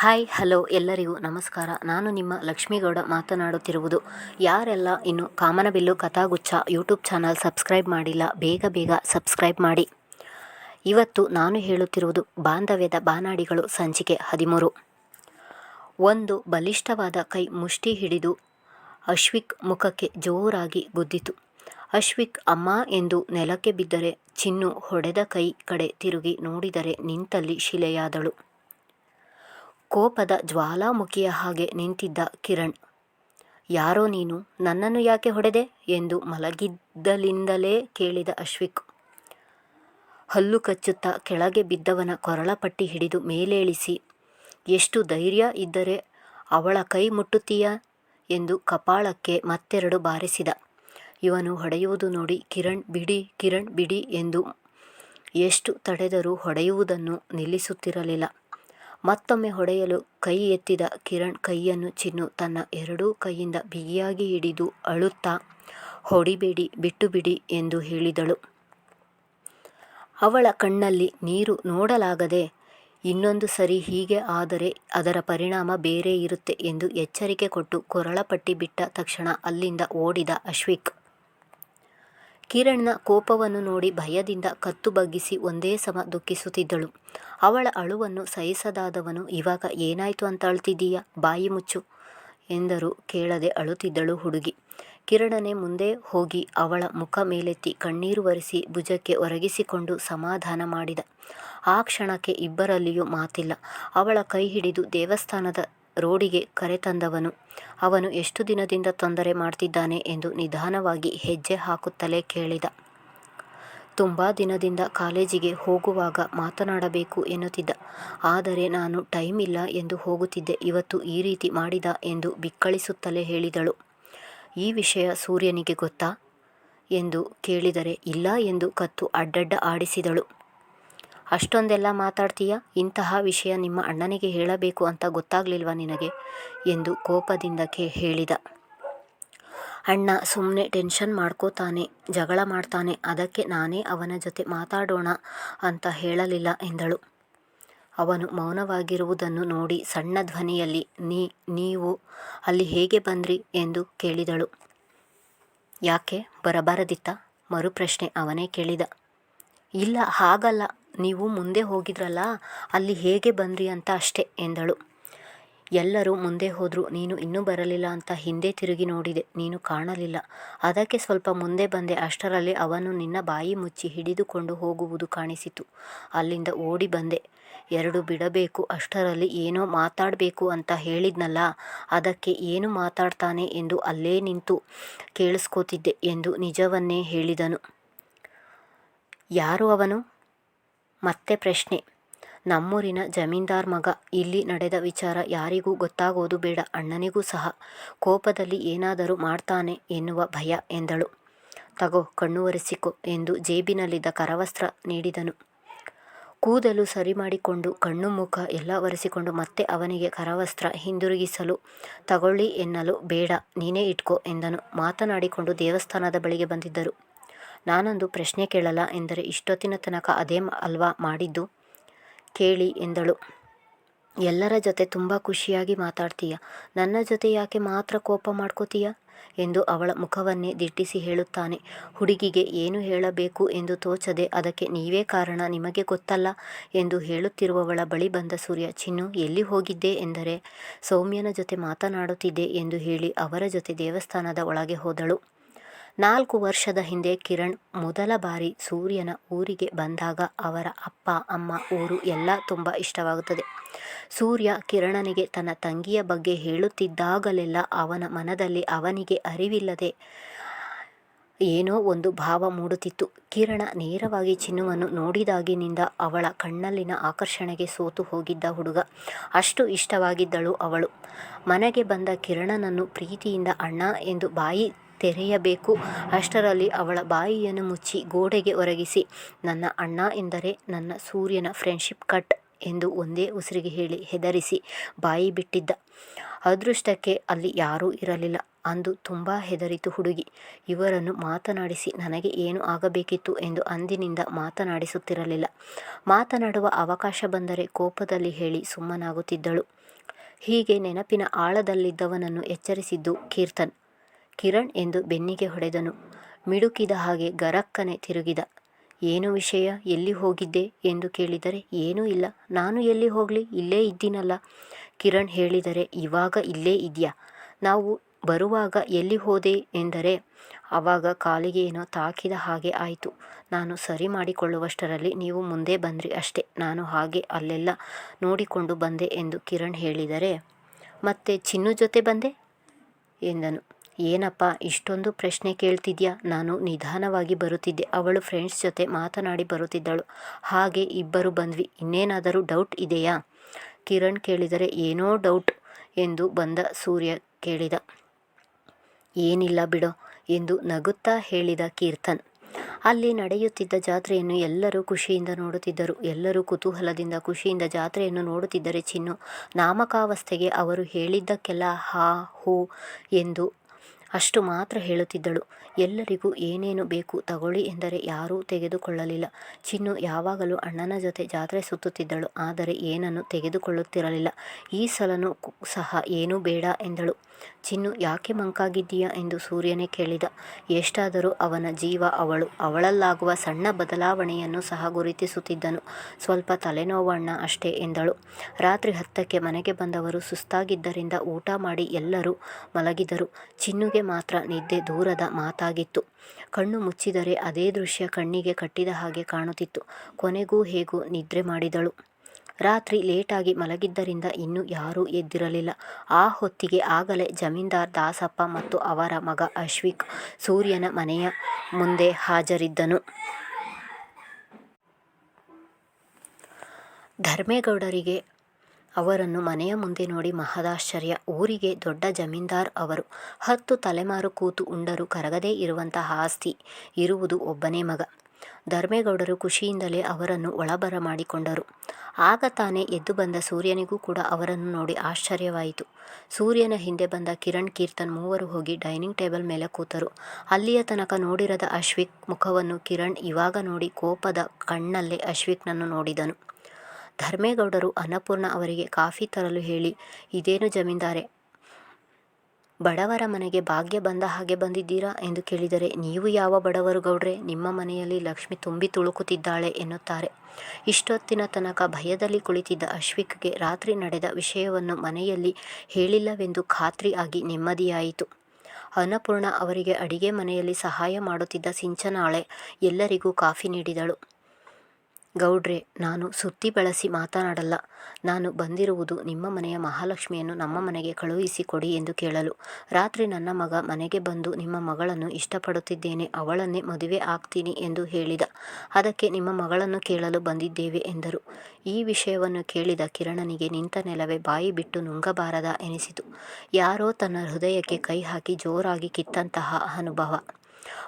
Hi, hello ಎಲ್ಲರಿಗೂ ನಮಸ್ಕಾರ. ನಾನು ನಿಮ್ಮ ಲಕ್ಷ್ಮೀಗೌಡ ಮಾತನಾಡುತ್ತಿರುವುದು. ಯಾರೆಲ್ಲ ಇನ್ನು ಕಾಮನಬಿಲ್ಲು ಕಥಾಗುಚ್ಛ ಯೂಟ್ಯೂಬ್ ಚಾನಲ್ ಸಬ್ಸ್ಕ್ರೈಬ್ ಮಾಡಿಲ್ಲ, ಬೇಗ ಬೇಗ ಸಬ್ಸ್ಕ್ರೈಬ್ ಮಾಡಿ. ಇವತ್ತು ನಾನು ಹೇಳುತ್ತಿರುವುದು ಬಾಂಧವ್ಯದ ಬಾನಾಡಿಗಳು ಸಂಚಿಕೆ ಹದಿಮೂರು. ಒಂದು ಬಲಿಷ್ಠವಾದ ಕೈ ಮುಷ್ಟಿ ಹಿಡಿದು ಅಶ್ವಿಕ್ ಮುಖಕ್ಕೆ ಜೋರಾಗಿ ಗುದ್ದಿತು. ಅಶ್ವಿಕ್, ಅಮ್ಮ ಎಂದು ನೆಲಕ್ಕೆ ಬಿದ್ದರೆ ಚಿನ್ನು ಹೊಡೆದ ಕೈ ಕಡೆ ತಿರುಗಿ ನೋಡಿದರೆ ನಿಂತಲ್ಲಿ ಶಿಲೆಯಾದಳು. ಕೋಪದ ಜ್ವಾಲಾಮುಖಿಯ ಹಾಗೆ ನಿಂತಿದ್ದ ಕಿರಣ್. ಯಾರೋ ನೀನು? ನನ್ನನ್ನು ಯಾಕೆ ಹೊಡೆದೆ? ಎಂದು ಮಲಗಿದ್ದಲಿಂದಲೇ ಕೇಳಿದ ಅಶ್ವಿಕ್. ಹಲ್ಲು ಕಚ್ಚುತ್ತಾ ಕೆಳಗೆ ಬಿದ್ದವನ ಕೊರಳಪಟ್ಟಿ ಹಿಡಿದು ಮೇಲೇಳಿಸಿ, ಎಷ್ಟು ಧೈರ್ಯ ಇದ್ದರೆ ಅವಳ ಕೈ ಮುಟ್ಟುತ್ತೀಯ? ಎಂದು ಕಪಾಳಕ್ಕೆ ಮತ್ತೆರಡು ಬಾರಿಸಿದ. ಇವನು ಹೊಡೆಯುವುದು ನೋಡಿ ಕಿರಣ್, ಬಿಡಿ ಕಿರಣ್, ಬಿಡಿ ಎಂದು ಎಷ್ಟು ತಡೆದರೂ ಹೊಡೆಯುವುದನ್ನು ನಿಲ್ಲಿಸುತ್ತಿರಲಿಲ್ಲ. ಮತ್ತೊಮ್ಮೆ ಹೊಡೆಯಲು ಕೈ ಎತ್ತಿದ ಕಿರಣ್ ಕೈಯನ್ನು ಚಿನ್ನು ತನ್ನ ಎರಡೂ ಕೈಯಿಂದ ಬಿಗಿಯಾಗಿ ಹಿಡಿದು ಅಳುತ್ತಾ, ಹೊಡಿಬೇಡಿ ಬಿಟ್ಟು ಬಿಡಿ ಎಂದು ಹೇಳಿದಳು. ಅವಳ ಕಣ್ಣಲ್ಲಿ ನೀರು ನೋಡಲಾಗದೆ, ಇನ್ನೊಂದು ಸರಿ ಹೀಗೆ ಆದರೆ ಅದರ ಪರಿಣಾಮ ಬೇರೆ ಇರುತ್ತೆ ಎಂದು ಎಚ್ಚರಿಕೆ ಕೊಟ್ಟು ಕೊರಳಪಟ್ಟಿ ಬಿಟ್ಟ ತಕ್ಷಣ ಅಲ್ಲಿಂದ ಓಡಿದ ಅಶ್ವಿಕ್. ಕಿರಣ್ನ ಕೋಪವನ್ನು ನೋಡಿ ಭಯದಿಂದ ಕತ್ತು ಬಗ್ಗಿಸಿ ಒಂದೇ ಸಮ ದುಃಖಿಸುತ್ತಿದ್ದಳು. ಅವಳ ಅಳುವನ್ನು ಸಹಿಸದಾದವನು ಇವಾಗ ಏನಾಯ್ತು ಅಂತ ಅಳ್ತಿದ್ದೀಯ? ಬಾಯಿ ಮುಚ್ಚು ಎಂದರು ಕೇಳದೆ ಅಳುತ್ತಿದ್ದಳು ಹುಡುಗಿ. ಕಿರಣನೇ ಮುಂದೆ ಹೋಗಿ ಅವಳ ಮುಖ ಮೇಲೆತ್ತಿ ಕಣ್ಣೀರು ಒರೆಸಿ ಭುಜಕ್ಕೆ ಒರಗಿಸಿಕೊಂಡು ಸಮಾಧಾನ ಮಾಡಿದ. ಆ ಕ್ಷಣಕ್ಕೆ ಇಬ್ಬರಲ್ಲಿಯೂ ಮಾತಿಲ್ಲ. ಅವಳ ಕೈ ಹಿಡಿದು ದೇವಸ್ಥಾನದ ರೋಡಿಗೆ ಕರೆತಂದವನು ಅವನು ಎಷ್ಟು ದಿನದಿಂದ ತೊಂದರೆ ಮಾಡ್ತಿದ್ದಾನೆ ಎಂದು ನಿಧಾನವಾಗಿ ಹೆಜ್ಜೆ ಹಾಕುತ್ತಲೇ ಕೇಳಿದ. ತುಂಬ ದಿನದಿಂದ ಕಾಲೇಜಿಗೆ ಹೋಗುವಾಗ ಮಾತನಾಡಬೇಕು ಎನ್ನುತ್ತಿದ್ದ. ಆದರೆ ನಾನು ಟೈಮ್ ಇಲ್ಲ ಎಂದು ಹೋಗುತ್ತಿದ್ದೆ. ಇವತ್ತು ಈ ರೀತಿ ಮಾಡಿದ ಎಂದು ಬಿಕ್ಕಳಿಸುತ್ತಲೇ ಹೇಳಿದಳು. ಈ ವಿಷಯ ಸೂರ್ಯನಿಗೆ ಗೊತ್ತಾ? ಎಂದು ಕೇಳಿದರೆ ಇಲ್ಲ ಎಂದು ಕತ್ತು ಅಡ್ಡಡ್ಡ ಆಡಿಸಿದಳು. ಅಷ್ಟೊಂದೆಲ್ಲ ಮಾತಾಡ್ತೀಯ? ಇಂತಹ ವಿಷಯ ನಿಮ್ಮ ಅಣ್ಣನಿಗೆ ಹೇಳಬೇಕು ಅಂತ ಗೊತ್ತಾಗ್ಲಿಲ್ವ ನಿನಗೆ? ಎಂದು ಕೋಪದಿಂದ ಹೇಳಿದ. ಅಣ್ಣ ಸುಮ್ಮನೆ ಟೆನ್ಷನ್ ಮಾಡ್ಕೋತಾನೆ, ಜಗಳ ಮಾಡ್ತಾನೆ, ಅದಕ್ಕೆ ನಾನೇ ಅವನ ಜೊತೆ ಮಾತಾಡೋಣ ಅಂತ ಹೇಳಲಿಲ್ಲ ಎಂದಳು. ಅವನು ಮೌನವಾಗಿರುವುದನ್ನು ನೋಡಿ ಸಣ್ಣ ಧ್ವನಿಯಲ್ಲಿ, ನೀ, ನೀವು ಅಲ್ಲಿ ಹೇಗೆ ಬಂದ್ರಿ? ಎಂದು ಕೇಳಿದಳು. ಯಾಕೆ? ಬರಬಾರದಿತ್ತ? ಮರುಪ್ರಶ್ನೆ ಅವನೇ ಕೇಳಿದ. ಇಲ್ಲ, ಹಾಗಲ್ಲ. ನೀವು ಮುಂದೆ ಹೋಗಿದ್ರಲ್ಲ, ಅಲ್ಲಿ ಹೇಗೆ ಬಂದ್ರಿ ಅಂತ ಅಷ್ಟೆ ಎಂದಳು. ಎಲ್ಲರೂ ಮುಂದೆ ಹೋದರು, ನೀನು ಇನ್ನೂ ಬರಲಿಲ್ಲ ಅಂತ ಹಿಂದೆ ತಿರುಗಿ ನೋಡಿದೆ, ನೀನು ಕಾಣಲಿಲ್ಲ. ಅದಕ್ಕೆ ಸ್ವಲ್ಪ ಮುಂದೆ ಬಂದೆ, ಅಷ್ಟರಲ್ಲಿ ಅವನು ನಿನ್ನ ಬಾಯಿ ಮುಚ್ಚಿ ಹಿಡಿದುಕೊಂಡು ಹೋಗುವುದು ಕಾಣಿಸಿತು. ಅಲ್ಲಿಂದ ಓಡಿ ಬಂದೆ. ಎರಡು ಬಿಡಬೇಕು, ಅಷ್ಟರಲ್ಲಿ ಏನೋ ಮಾತಾಡಬೇಕು ಅಂತ ಹೇಳಿದ್ನಲ್ಲ, ಅದಕ್ಕೆ ಏನು ಮಾತಾಡ್ತಾನೆ ಎಂದು ಅಲ್ಲೇ ನಿಂತು ಕೇಳಿಸ್ಕೋತಿದ್ದೆ ಎಂದು ನಿಜವನ್ನೇ ಹೇಳಿದನು. ಯಾರು ಅವನು? ಮತ್ತೆ ಪ್ರಶ್ನೆ. ನಮ್ಮೂರಿನ ಜಮೀನ್ದಾರ್ ಮಗ, ಇಲ್ಲಿ ನಡೆದ ವಿಚಾರ ಯಾರಿಗೂ ಗೊತ್ತಾಗೋದು ಬೇಡ, ಅಣ್ಣನಿಗೂ ಸಹ. ಕೋಪದಲ್ಲಿ ಏನಾದರೂ ಮಾಡ್ತಾನೆ ಎನ್ನುವ ಭಯ ಎಂದಳು. ತಗೋ, ಕಣ್ಣು ಒರೆಸಿಕೊ ಎಂದು ಜೇಬಿನಲ್ಲಿದ್ದ ಕರವಸ್ತ್ರ ನೀಡಿದನು. ಕೂದಲು ಸರಿ ಮಾಡಿಕೊಂಡು ಕಣ್ಣು ಮುಖ ಎಲ್ಲ ಒರೆಸಿಕೊಂಡು ಮತ್ತೆ ಅವನಿಗೆ ಕರವಸ್ತ್ರ ಹಿಂದಿರುಗಿಸಲು, ತಗೊಳ್ಳಿ ಎನ್ನಲು ಬೇಡ, ನೀನೇ ಇಟ್ಕೋ ಎಂದನು. ಮಾತನಾಡಿಕೊಂಡು ದೇವಸ್ಥಾನದ ಬಳಿಗೆ ಬಂದಿದ್ದರು. ನಾನೊಂದು ಪ್ರಶ್ನೆ ಕೇಳಲ್ಲ ಎಂದರೆ ಇಷ್ಟೊತ್ತಿನ ತನಕ ಅದೇ ಅಲ್ವಾ ಮಾಡಿದ್ದು? ಕೇಳಿ ಎಂದಳು. ಎಲ್ಲರ ಜೊತೆ ತುಂಬ ಖುಷಿಯಾಗಿ ಮಾತಾಡ್ತೀಯ. ನನ್ನ ಜೊತೆ ಯಾಕೆ ಮಾತ್ರ ಕೋಪ ಮಾಡ್ಕೋತೀಯ? ಎಂದು ಅವಳ ಮುಖವನ್ನೇ ದಿಟ್ಟಿಸಿ ಹೇಳುತ್ತಾನೆ. ಹುಡುಗಿಗೆ ಏನು ಹೇಳಬೇಕು ಎಂದು ತೋಚದೆ ಅದಕ್ಕೆ ನೀವೇ ಕಾರಣ ನಿಮಗೆ ಗೊತ್ತಲ್ಲ ಎಂದು ಹೇಳುತ್ತಿರುವವಳ ಬಳಿ ಬಂದ ಸೂರ್ಯ, ಚಿನ್ನು, ಎಲ್ಲಿ ಹೋಗಿದ್ದೆ ಎಂದರೆ ಸೌಮ್ಯನ ಜೊತೆ ಮಾತನಾಡುತ್ತಿದ್ದೆ ಎಂದು ಹೇಳಿ ಅವರ ಜೊತೆ ದೇವಸ್ಥಾನದ ಒಳಗೆ ಹೋದಳು. ನಾಲ್ಕು ವರ್ಷದ ಹಿಂದೆ ಕಿರಣ್ ಮೊದಲ ಬಾರಿ ಸೂರ್ಯನ ಊರಿಗೆ ಬಂದಾಗ ಅವರ ಅಪ್ಪ, ಅಮ್ಮ, ಊರು ಎಲ್ಲ ತುಂಬ ಇಷ್ಟವಾಗುತ್ತದೆ. ಸೂರ್ಯ ಕಿರಣನಿಗೆ ತನ್ನ ತಂಗಿಯ ಬಗ್ಗೆ ಹೇಳುತ್ತಿದ್ದಾಗಲೆಲ್ಲ ಅವನ ಮನದಲ್ಲಿ ಅವನಿಗೆ ಅರಿವಿಲ್ಲದೆ ಏನೋ ಒಂದು ಭಾವ ಮೂಡುತ್ತಿತ್ತು. ಕಿರಣ ನೇರವಾಗಿ ಚಿನ್ನುವನ್ನು ನೋಡಿದಾಗಿನಿಂದ ಅವಳ ಕಣ್ಣಲ್ಲಿನ ಆಕರ್ಷಣೆಗೆ ಸೋತು ಹೋಗಿದ್ದ ಹುಡುಗ. ಅಷ್ಟು ಇಷ್ಟವಾಗಿದ್ದಳು ಅವಳು. ಮನೆಗೆ ಬಂದ ಕಿರಣನನ್ನು ಪ್ರೀತಿಯಿಂದ ಅಣ್ಣ ಎಂದು ಬಾಯಿ ತೆರೆಯಬೇಕು. ಅಷ್ಟರಲ್ಲಿ ಅವಳ ಬಾಯಿಯನ್ನು ಮುಚ್ಚಿ ಗೋಡೆಗೆ ಒರಗಿಸಿ, ನನ್ನ ಅಣ್ಣ ಎಂದರೆ ನನ್ನ ಸೂರ್ಯನ ಫ್ರೆಂಡ್ಶಿಪ್ ಕಟ್ ಎಂದು ಒಂದೇ ಉಸಿರಿಗೆ ಹೇಳಿ ಹೆದರಿಸಿ ಬಾಯಿ ಬಿಟ್ಟಿದ್ದ. ಅದೃಷ್ಟಕ್ಕೆ ಅಲ್ಲಿ ಯಾರೂ ಇರಲಿಲ್ಲ. ಅಂದು ತುಂಬ ಹೆದರಿತು ಹುಡುಗಿ. ಇವರನ್ನು ಮಾತನಾಡಿಸಿ ನನಗೆ ಏನು ಆಗಬೇಕಿತ್ತು ಎಂದು ಅಂದಿನಿಂದ ಮಾತನಾಡಿಸುತ್ತಿರಲಿಲ್ಲ. ಮಾತನಾಡುವ ಅವಕಾಶ ಬಂದರೆ ಕೋಪದಲ್ಲಿ ಹೇಳಿ ಸುಮ್ಮನಾಗುತ್ತಿದ್ದಳು. ಹೀಗೆ ನೆನಪಿನ ಆಳದಲ್ಲಿದ್ದವನನ್ನು ಎಚ್ಚರಿಸಿದ್ದು ಕೀರ್ತನ್. ಕಿರಣ್ ಎಂದು ಬೆನ್ನಿಗೆ ಹೊಡೆದನು. ಮಿಡುಕಿದ ಹಾಗೆ ಗರಕ್ಕನೆ ತಿರುಗಿದ. ಏನು ವಿಷಯ? ಎಲ್ಲಿ ಹೋಗಿದ್ದೆ? ಎಂದು ಕೇಳಿದರೆ, ಏನೂ ಇಲ್ಲ. ನಾನು ಎಲ್ಲಿ ಹೋಗಲಿ? ಇಲ್ಲೇ ಇದ್ದೀನಲ್ಲ. ಕಿರಣ್ ಹೇಳಿದರೆ, ಇವಾಗ ಇಲ್ಲೇ ಇದೆಯಾ ನಾವು ಬರುವಾಗ ಎಲ್ಲಿ ಹೋದೆ? ಎಂದರೆ ಆವಾಗ ಕಾಲಿಗೆ ಏನೋ ತಾಕಿದ ಹಾಗೆ ಆಯಿತು. ನಾನು ಸರಿ ಮಾಡಿಕೊಳ್ಳುವಷ್ಟರಲ್ಲಿ ನೀವು ಮುಂದೆ ಬಂದ್ರಿ ಅಷ್ಟೇ. ನಾನು ಹಾಗೆ ಅಲ್ಲೆಲ್ಲ ನೋಡಿಕೊಂಡು ಬಂದೆ ಎಂದು ಕಿರಣ್ ಹೇಳಿದರೆ, ಮತ್ತೆ ಚಿನ್ನು ಜೊತೆ ಬಂದೆ? ಎಂದನು. ಏನಪ್ಪ, ಇಷ್ಟೊಂದು ಪ್ರಶ್ನೆ ಕೇಳ್ತಿದ್ಯಾ? ನಾನು ನಿಧಾನವಾಗಿ ಬರುತ್ತಿದ್ದೆ. ಅವಳು ಫ್ರೆಂಡ್ಸ್ ಜೊತೆ ಮಾತನಾಡಿ ಬರುತ್ತಿದ್ದಳು. ಹಾಗೆ ಇಬ್ಬರು ಬಂದ್ವಿ. ಇನ್ನೇನಾದರೂ ಡೌಟ್ ಇದೆಯಾ? ಕಿರಣ್ ಕೇಳಿದರೆ, ಏನೋ ಡೌಟ್ ಎಂದು ಬಂದ ಸೂರ್ಯ ಕೇಳಿದ. ಏನಿಲ್ಲ ಬಿಡೋ ಎಂದು ನಗುತ್ತಾ ಹೇಳಿದ ಕೀರ್ತನ್. ಅಲ್ಲಿ ನಡೆಯುತ್ತಿದ್ದ ಜಾತ್ರೆಯನ್ನು ಎಲ್ಲರೂ ಖುಷಿಯಿಂದ ನೋಡುತ್ತಿದ್ದರು. ಎಲ್ಲರೂ ಕುತೂಹಲದಿಂದ ಖುಷಿಯಿಂದ ಜಾತ್ರೆಯನ್ನು ನೋಡುತ್ತಿದ್ದರೆ ಚಿನ್ನು ನಾಮಕಾವಸ್ಥೆಗೆ ಅವರು ಹೇಳಿದ್ದಕ್ಕೆಲ್ಲ ಹಾ, ಹೂ ಎಂದು ಅಷ್ಟು ಮಾತ್ರ ಹೇಳುತ್ತಿದ್ದಳು. ಎಲ್ಲರಿಗೂ ಏನೇನು ಬೇಕು ತಗೊಳ್ಳಿ ಎಂದರೆ ಯಾರೂ ತೆಗೆದುಕೊಳ್ಳಲಿಲ್ಲ. ಚಿನ್ನು ಯಾವಾಗಲೂ ಅಣ್ಣನ ಜೊತೆ ಜಾತ್ರೆ ಸುತ್ತುತ್ತಿದ್ದಳು. ಆದರೆ ಏನನ್ನು ತೆಗೆದುಕೊಳ್ಳುತ್ತಿರಲಿಲ್ಲ. ಈ ಸಲನೂ ಸಹ ಏನೂ ಬೇಡ ಎಂದಳು. ಚಿನ್ನು, ಯಾಕೆ ಮಂಕಾಗಿದ್ದೀಯಾ ಎಂದು ಸೂರ್ಯನೇ ಕೇಳಿದ. ಎಷ್ಟಾದರೂ ಅವನ ಜೀವ ಅವಳು, ಅವಳಲ್ಲಾಗುವ ಸಣ್ಣ ಬದಲಾವಣೆಯನ್ನು ಸಹ ಗುರುತಿಸುತ್ತಿದ್ದನು. ಸ್ವಲ್ಪ ತಲೆನೋವಣ್ಣ ಅಷ್ಟೇ ಎಂದಳು. ರಾತ್ರಿ ಹತ್ತಕ್ಕೆ ಮನೆಗೆ ಬಂದವರು ಸುಸ್ತಾಗಿದ್ದರಿಂದ ಊಟ ಮಾಡಿ ಎಲ್ಲರೂ ಮಲಗಿದರು. ಚಿನ್ನುಗೆ ಮಾತ್ರ ನಿದ್ದೆ ದೂರದ ಮಾತಾಗಿತ್ತು. ಕಣ್ಣು ಮುಚ್ಚಿದರೆ ಅದೇ ದೃಶ್ಯ ಕಣ್ಣಿಗೆ ಕಟ್ಟಿದ ಹಾಗೆ ಕಾಣುತ್ತಿತ್ತು. ಕೊನೆಗೂ ಹೇಗೂ ನಿದ್ರೆ ಮಾಡಿದಳು. ರಾತ್ರಿ ಲೇಟಾಗಿ ಮಲಗಿದ್ದರಿಂದ ಇನ್ನೂ ಯಾರೂ ಎದ್ದಿರಲಿಲ್ಲ. ಆ ಹೊತ್ತಿಗೆ ಆಗಲೇ ಜಮೀನ್ದಾರ್ ದಾಸಪ್ಪ ಮತ್ತು ಅವರ ಮಗ ಅಶ್ವಿಕ್ ಸೂರ್ಯನ ಮನೆಯ ಮುಂದೆ ಹಾಜರಿದ್ದನು. ಧರ್ಮೇಗೌಡರಿಗೆ ಅವರನ್ನು ಮನೆಯ ಮುಂದೆ ನೋಡಿ ಮಹದಾಶ್ಚರ್ಯ. ಊರಿಗೆ ದೊಡ್ಡ ಜಮೀನ್ದಾರ್ ಅವರು. ಹತ್ತು ತಲೆಮಾರು ಕೂತು ಉಂಡರು ಕರಗದೇ ಇರುವಂತಹ ಆಸ್ತಿ ಇರುವುದು ಒಬ್ಬನೇ ಮಗ. ಧರ್ಮೇಗೌಡರು ಖುಷಿಯಿಂದಲೇ ಅವರನ್ನು ಒಳಬರ ಮಾಡಿಕೊಂಡರು. ಆಗ ತಾನೇ ಎದ್ದು ಬಂದ ಸೂರ್ಯನಿಗೂ ಕೂಡ ಅವರನ್ನು ನೋಡಿ ಆಶ್ಚರ್ಯವಾಯಿತು. ಸೂರ್ಯನ ಹಿಂದೆ ಬಂದ ಕಿರಣ್ ಕೀರ್ತನ್ ಮೂವರು ಹೋಗಿ ಡೈನಿಂಗ್ ಟೇಬಲ್ ಮೇಲೆ ಕೂತರು. ಅಲ್ಲಿಯ ತನಕ ನೋಡಿರದ ಅಶ್ವಿಕ್ ಮುಖವನ್ನು ಕಿರಣ್ ಇವಾಗ ನೋಡಿ ಕೋಪದ ಕಣ್ಣಲ್ಲೇ ಅಶ್ವಿಕ್ನನ್ನು ನೋಡಿದನು. ಧರ್ಮೇಗೌಡರು ಅನ್ನಪೂರ್ಣ ಅವರಿಗೆ ಕಾಫಿ ತರಲು ಹೇಳಿ, ಇದೇನು ಜಮೀನ್ದಾರೆ ಬಡವರ ಮನೆಗೆ ಭಾಗ್ಯ ಬಂದ ಹಾಗೆ ಬಂದಿದ್ದೀರಾ ಎಂದು ಕೇಳಿದರೆ, ನೀವು ಯಾವ ಬಡವರು ಗೌಡ್ರೆ? ನಿಮ್ಮ ಮನೆಯಲ್ಲಿ ಲಕ್ಷ್ಮಿ ತುಂಬಿ ತುಳುಕುತ್ತಿದ್ದಾಳೆ ಎನ್ನುತ್ತಾರೆ. ಇಷ್ಟೊತ್ತಿನ ತನಕ ಭಯದಲ್ಲಿ ಕುಳಿತಿದ್ದ ಅಶ್ವಿಕ್ಗೆ ರಾತ್ರಿ ನಡೆದ ವಿಷಯವನ್ನು ಮನೆಯಲ್ಲಿ ಹೇಳಿಲ್ಲವೆಂದು ಖಾತ್ರಿ ಆಗಿ ನೆಮ್ಮದಿಯಾಯಿತು. ಅನ್ನಪೂರ್ಣ ಅವರಿಗೆ ಅಡಿಗೆ ಮನೆಯಲ್ಲಿ ಸಹಾಯ ಮಾಡುತ್ತಿದ್ದ ಸಿಂಚನಾಳೆ ಎಲ್ಲರಿಗೂ ಕಾಫಿ ನೀಡಿದಳು. ಗೌಡ್ರೆ, ನಾನು ಸುತ್ತಿ ಬಳಸಿ ಮಾತನಾಡಲ್ಲ. ನಾನು ಬಂದಿರುವುದು ನಿಮ್ಮ ಮನೆಯ ಮಹಾಲಕ್ಷ್ಮಿಯನ್ನು ನಮ್ಮ ಮನೆಗೆ ಕಳುಹಿಸಿ ಕೊಡಿ ಎಂದು ಕೇಳಲು. ರಾತ್ರಿ ನನ್ನ ಮಗ ಮನೆಗೆ ಬಂದು ನಿಮ್ಮ ಮಗಳನ್ನು ಇಷ್ಟಪಡುತ್ತಿದ್ದೇನೆ, ಅವಳನ್ನೇ ಮದುವೆ ಆಗ್ತೀನಿ ಎಂದು ಹೇಳಿದ. ಅದಕ್ಕೆ ನಿಮ್ಮ ಮಗಳನ್ನು ಕೇಳಲು ಬಂದಿದ್ದೇವೆ ಎಂದರು. ಈ ವಿಷಯವನ್ನು ಕೇಳಿದ ಕಿರಣನಿಗೆ ನಿಂತ ನೆಲವೇ ಬಾಯಿ ಬಿಟ್ಟು ನುಂಗಬಾರದ ಎನಿಸಿತು. ಯಾರೋ ತನ್ನ ಹೃದಯಕ್ಕೆ ಕೈ ಹಾಕಿ ಜೋರಾಗಿ ಕಿತ್ತಂತಹ ಅನುಭವ.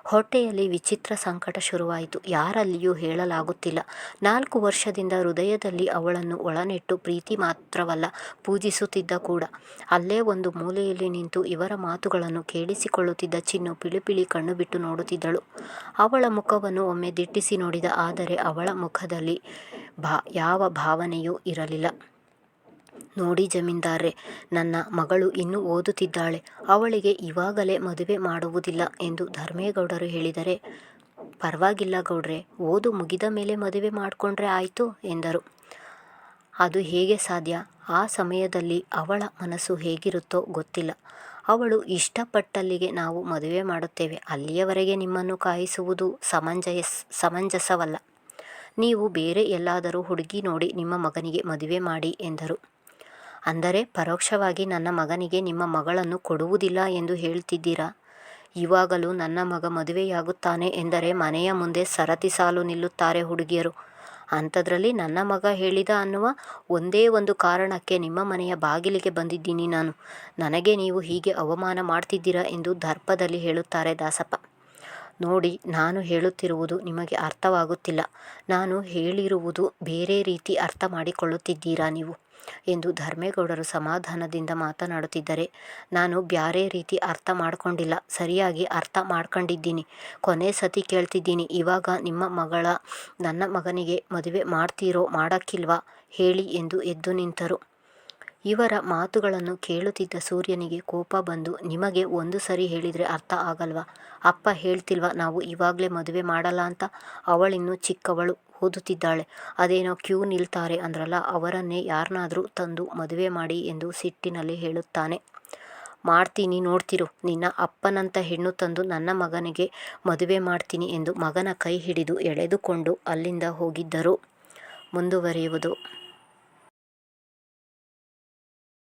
ಹೊಟ್ಟೆಯಲ್ಲಿ ವಿಚಿತ್ರ ಸಂಕಟ ಶುರುವಾಯಿತು. ಯಾರಲ್ಲಿಯೂ ಹೇಳಲಾಗುತ್ತಿಲ್ಲ. ನಾಲ್ಕು ವರ್ಷದಿಂದ ಹೃದಯದಲ್ಲಿ ಅವಳನ್ನು ಒಳನೆಟ್ಟು ಪ್ರೀತಿ ಮಾತ್ರವಲ್ಲ, ಪೂಜಿಸುತ್ತಿದ್ದ ಕೂಡ. ಅಲ್ಲೇ ಒಂದು ಮೂಲೆಯಲ್ಲಿ ನಿಂತು ಇವರ ಮಾತುಗಳನ್ನು ಕೇಳಿಸಿಕೊಳ್ಳುತ್ತಿದ್ದ ಚಿನ್ನು ಪಿಳಿಪಿಳಿ ಕಣ್ಣು ಬಿಟ್ಟು ನೋಡುತ್ತಿದ್ದಳು. ಅವಳ ಮುಖವನ್ನು ಒಮ್ಮೆ ದಿಟ್ಟಿಸಿ ನೋಡಿದ, ಆದರೆ ಅವಳ ಮುಖದಲ್ಲಿ ಭಾ, ಯಾವ ಭಾವನೆಯೂ ಇರಲಿಲ್ಲ. ನೋಡಿ ಜಮೀನ್ದಾರ್ರೆ, ನನ್ನ ಮಗಳು ಇನ್ನೂ ಓದುತ್ತಿದ್ದಾಳೆ. ಅವಳಿಗೆ ಇವಾಗಲೇ ಮದುವೆ ಮಾಡುವುದಿಲ್ಲ ಎಂದು ಧರ್ಮೇಗೌಡರು ಹೇಳಿದರೆ, ಪರವಾಗಿಲ್ಲ ಗೌಡ್ರೆ, ಓದು ಮುಗಿದ ಮೇಲೆ ಮದುವೆ ಮಾಡಿಕೊಂಡ್ರೆ ಆಯಿತು ಎಂದರು. ಅದು ಹೇಗೆ ಸಾಧ್ಯ? ಆ ಸಮಯದಲ್ಲಿ ಅವಳ ಮನಸ್ಸು ಹೇಗಿರುತ್ತೋ ಗೊತ್ತಿಲ್ಲ. ಅವಳು ಇಷ್ಟಪಟ್ಟಲ್ಲಿಗೆ ನಾವು ಮದುವೆ ಮಾಡುತ್ತೇವೆ. ಅಲ್ಲಿಯವರೆಗೆ ನಿಮ್ಮನ್ನು ಕಾಯಿಸುವುದು ಸಮಂಜಸ ಸಮಂಜಸವಲ್ಲ. ನೀವು ಬೇರೆ ಎಲ್ಲಾದರೂ ಹುಡುಗಿ ನೋಡಿ ನಿಮ್ಮ ಮಗನಿಗೆ ಮದುವೆ ಮಾಡಿ ಎಂದರು. ಅಂದರೆ ಪರೋಕ್ಷವಾಗಿ ನನ್ನ ಮಗನಿಗೆ ನಿಮ್ಮ ಮಗಳನ್ನು ಕೊಡುವುದಿಲ್ಲ ಎಂದು ಹೇಳ್ತಿದ್ದೀರಾ? ಇವಾಗಲೂ ನನ್ನ ಮಗ ಮದುವೆಯಾಗುತ್ತಾನೆ ಎಂದರೆ ಮನೆಯ ಮುಂದೆ ಸರತಿ ಸಾಲು ನಿಲ್ಲುತ್ತಾರೆ ಹುಡುಗಿಯರು. ಅಂಥದ್ರಲ್ಲಿ ನನ್ನ ಮಗ ಹೇಳಿದ ಅನ್ನುವ ಒಂದೇ ಒಂದು ಕಾರಣಕ್ಕೆ ನಿಮ್ಮ ಮನೆಯ ಬಾಗಿಲಿಗೆ ಬಂದಿದ್ದೀನಿ ನಾನು. ನನಗೆ ನೀವು ಹೀಗೆ ಅವಮಾನ ಮಾಡ್ತಿದ್ದೀರಾ ಎಂದು ದರ್ಪದಲ್ಲಿ ಹೇಳುತ್ತಾರೆ ದಾಸಪ್ಪ. ನೋಡಿ, ನಾನು ಹೇಳುತ್ತಿರುವುದು ನಿಮಗೆ ಅರ್ಥವಾಗುತ್ತಿಲ್ಲ. ನಾನು ಹೇಳಿರುವುದು ಬೇರೆ ರೀತಿ ಅರ್ಥ ಮಾಡಿಕೊಳ್ಳುತ್ತಿದ್ದೀರಾ ನೀವು? ಎಂದು ಧರ್ಮೇಗೌಡರು ಸಮಾಧಾನದಿಂದ ಮಾತನಾಡುತ್ತಿದ್ದರೆ. ನಾನು ಬ್ಯಾರೆ ರೀತಿ ಅರ್ಥ ಮಾಡ್ಕೊಂಡಿಲ್ಲ. ಸರಿಯಾಗಿ ಅರ್ಥ ಮಾಡ್ಕೊಂಡಿದ್ದೀನಿ. ಕೊನೆ ಸತಿ ಕೇಳ್ತಿದ್ದೀನಿ. ಇವಾಗ ನಿಮ್ಮ ಮಗಳ, ನನ್ನ ಮಗನಿಗೆ ಮದುವೆ ಮಾಡ್ತೀರೋ, ಮಾಡೋಕ್ಕಿಲ್ವಾ? ಹೇಳಿ ಎಂದು ಎದ್ದು ನಿಂತರು. ಇವರ ಮಾತುಗಳನ್ನು ಕೇಳುತ್ತಿದ್ದ ಸೂರ್ಯನಿಗೆ ಕೋಪ ಬಂದು, ನಿಮಗೆ ಒಂದು ಸರಿ ಹೇಳಿದರೆ ಅರ್ಥ ಆಗಲ್ವಾ? ಅಪ್ಪ ಹೇಳ್ತಿಲ್ವಾ, ನಾವು ಇವಾಗಲೇ ಮದುವೆ ಮಾಡಲ್ಲ ಅಂತ? ಅವಳಿನ್ನೂ ಚಿಕ್ಕವಳು, ಓದುತ್ತಿದ್ದಾಳೆ. ಅದೇನೋ ಕ್ಯೂ ನಿಲ್ತಾರೆ ಅಂದ್ರಲ್ಲ, ಅವರನ್ನೇ ಯಾರನ್ನಾದ್ರೂ ತಂದು ಮದುವೆ ಮಾಡಿ ಎಂದು ಸಿಟ್ಟಿನಲ್ಲಿ ಹೇಳುತ್ತಾನೆ. ಮಾಡ್ತೀನಿ, ನೋಡ್ತಿರು. ನಿನ್ನ ಅಪ್ಪನಂತ ಹೆಣ್ಣು ತಂದು ನನ್ನ ಮಗನಿಗೆ ಮದುವೆ ಮಾಡ್ತೀನಿ ಎಂದು ಮಗನ ಕೈ ಹಿಡಿದು ಎಳೆದುಕೊಂಡು ಅಲ್ಲಿಂದ ಹೋಗಿದ್ದರು. ಮುಂದುವರಿಯುವುದು.